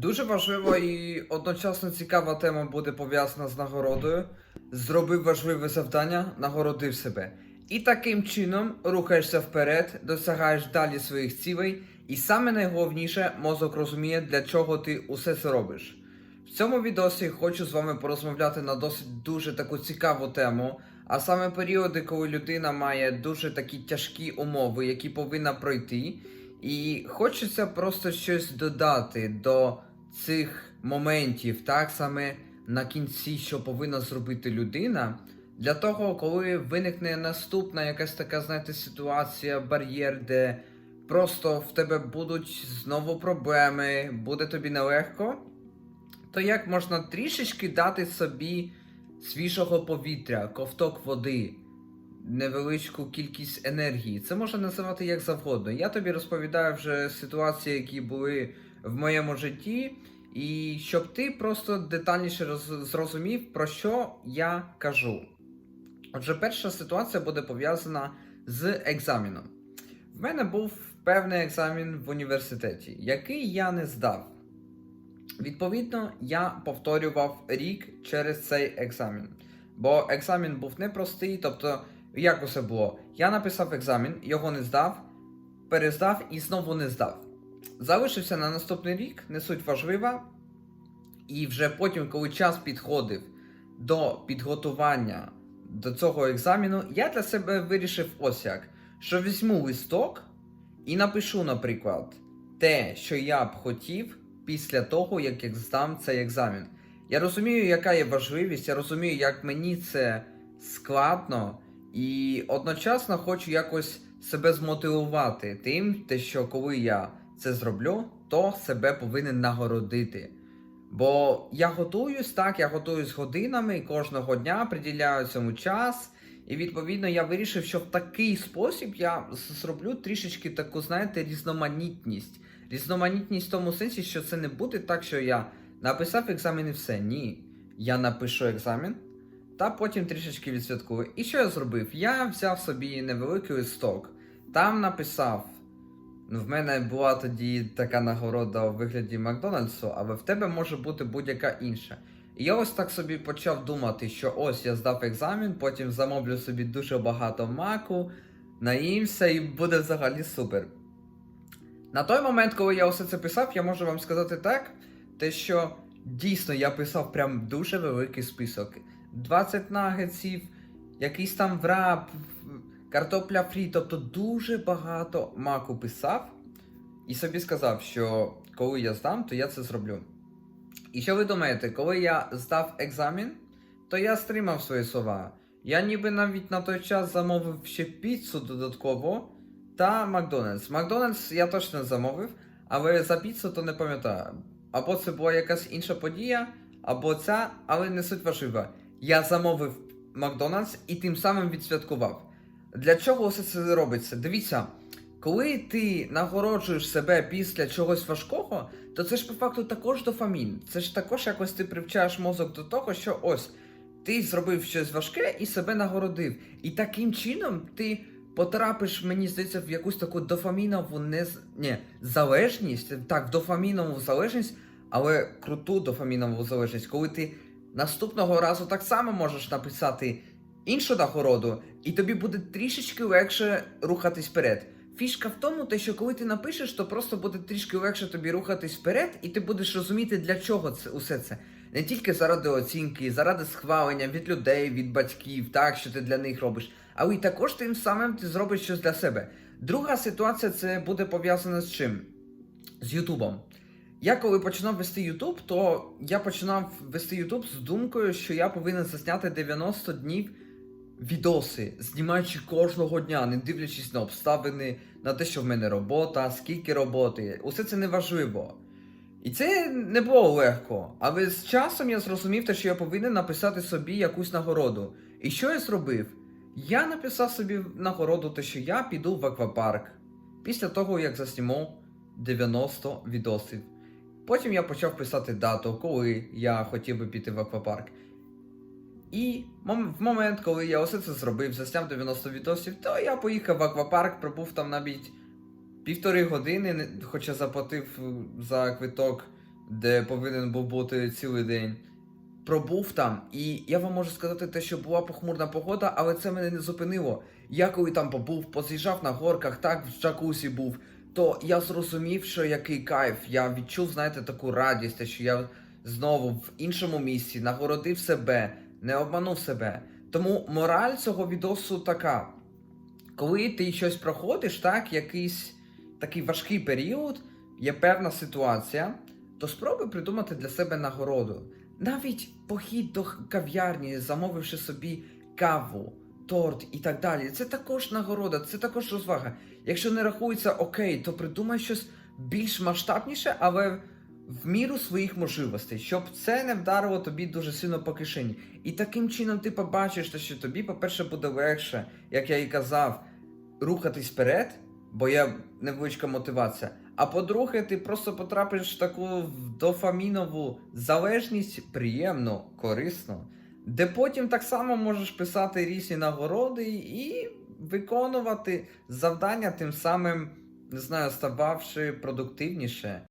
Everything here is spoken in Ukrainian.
Дуже важлива і одночасно цікава тема буде пов'язана з нагородою. Зробив важливе завдання, нагородив себе. І таким чином рухаєшся вперед, досягаєш далі своїх цілей, і саме найголовніше, мозок розуміє, для чого ти усе це робиш. В цьому відосі хочу з вами порозмовляти на досить дуже таку цікаву тему, а саме періоди, коли людина має дуже такі тяжкі умови, які повинна пройти. І хочеться просто щось додати до цих моментів, так саме на кінці, що повинна зробити людина. Для того, коли виникне наступна якась така, знаєте, ситуація, бар'єр, де просто в тебе будуть знову проблеми, буде тобі нелегко, то як можна трішечки дати собі свіжого повітря, ковток води, невеличку кількість енергії. Це можна називати як завгодно. Я тобі розповідаю вже ситуації, які були в моєму житті, і щоб ти просто детальніше роз- зрозумів, про що я кажу. Отже, перша ситуація буде пов'язана з екзаменом. В мене був певний екзамен в університеті, який я не здав. Відповідно, я повторював рік через цей екзамен. Бо екзамен був непростий, тобто, як усе було? Я написав екзамен, його не здав, перездав і знову не здав. Залишився на наступний рік, не суть важлива. І вже потім, коли час підходив до підготування до цього екзамену, я для себе вирішив ось як, що візьму листок і напишу, наприклад, те, що я б хотів після того, як я здам цей екзамен. Я розумію, яка є важливість, я розумію, як мені це складно, і одночасно хочу якось себе змотивувати тим, те, що коли я це зроблю, то себе повинен нагородити. Бо я готуюсь, так, я готуюсь годинами і кожного дня приділяю цьому час. І відповідно я вирішив, що в такий спосіб я зроблю трішечки таку, знаєте, різноманітність. Різноманітність в тому сенсі, що це не буде так, що я написав екзамен і все. Ні. Я напишу екзамен та потім трішечки відсвяткую. І що я зробив? Я взяв собі невеликий листок, там написав. Ну, в мене була тоді така нагорода у вигляді Макдональдсу, але в тебе може бути будь-яка інша. І я ось так собі почав думати, що ось я здав екзамен, потім замовлю собі дуже багато маку, наїмся і буде взагалі супер. На той момент, коли я усе це писав, я можу вам сказати так, те, що дійсно я писав прям дуже великий список. 20 нагетсів, якийсь там враб, картопля фрі, тобто дуже багато маку писав. І собі сказав, що коли я здам, то я це зроблю. І що ви думаєте, коли я здав екзамен, то я стримав свої слова. Я ніби навіть на той час замовив ще піцу додатково та Макдональдс. Макдональдс я точно замовив, але за піцу то не пам'ятаю. Або це була якась інша подія, або ця, але не суть важлива. Я замовив Макдональдс і тим самим відсвяткував. Для чого все це робиться? Дивіться, коли ти нагороджуєш себе після чогось важкого, то це ж по факту також дофамін. Це ж також якось ти привчаєш мозок до того, що ось ти зробив щось важке і себе нагородив. І таким чином ти потрапиш, мені здається, в якусь таку дофамінову нез... Ні, залежність, так, дофамінову залежність, але круту дофамінову залежність, коли ти наступного разу так само можеш написати іншу нагороду, і тобі буде трішечки легше рухатись вперед. Фішка в тому, те, що коли ти напишеш, то просто буде трішки легше тобі рухатись вперед, і ти будеш розуміти, для чого це усе це. Не тільки заради оцінки, заради схвалення від людей, від батьків, так, що ти для них робиш, але й також тим самим ти зробиш щось для себе. Друга ситуація це буде пов'язана з чим? З Ютубом. Я коли починав вести Ютуб, то я починав вести Ютуб з думкою, що я повинен засняти 90 днів відоси, знімаючи кожного дня, не дивлячись на обставини, на те, що в мене робота, скільки роботи. Усе це не важливо. І це не було легко. Але з часом я зрозумів, те, що я повинен написати собі якусь нагороду. І що я зробив? Я написав собі нагороду, те, що я піду в аквапарк після того, як засніму 90 відосів. Потім я почав писати дату, коли я хотів би піти в аквапарк. І в момент, коли я усе це зробив, засняв 90 відосів, то я поїхав в аквапарк, пробув там навіть півтори години, хоча заплатив е, за квиток де повинен був бути цілий день. Пробув там, і я вам можу сказати те, що була похмурна погода, але це мене не зупинило. Я коли там побув, поз'їжджав на горках, так в джакузі був, то я зрозумів, що який кайф. Я відчув, знаєте, таку радість, що я знову в іншому місці нагородив себе, не обманув себе. Тому мораль цього відосу така: коли ти щось проходиш, так, якийсь такий важкий період, є певна ситуація, то спробуй придумати для себе нагороду. Навіть похід до кав'ярні, замовивши собі каву, торт і так далі. Це також нагорода, це також розвага. Якщо не рахується окей, то придумай щось більш масштабніше, але в міру своїх можливостей, щоб це не вдарило тобі дуже сильно по кишені. І таким чином ти побачиш, що тобі, по-перше, буде легше, як я і казав, рухатись вперед, бо є невеличка мотивація. А по-друге, ти просто потрапиш в таку дофамінову залежність приємну, корисну, де потім так само можеш писати різні нагороди і виконувати завдання, тим самим, не знаю, стававши продуктивніше.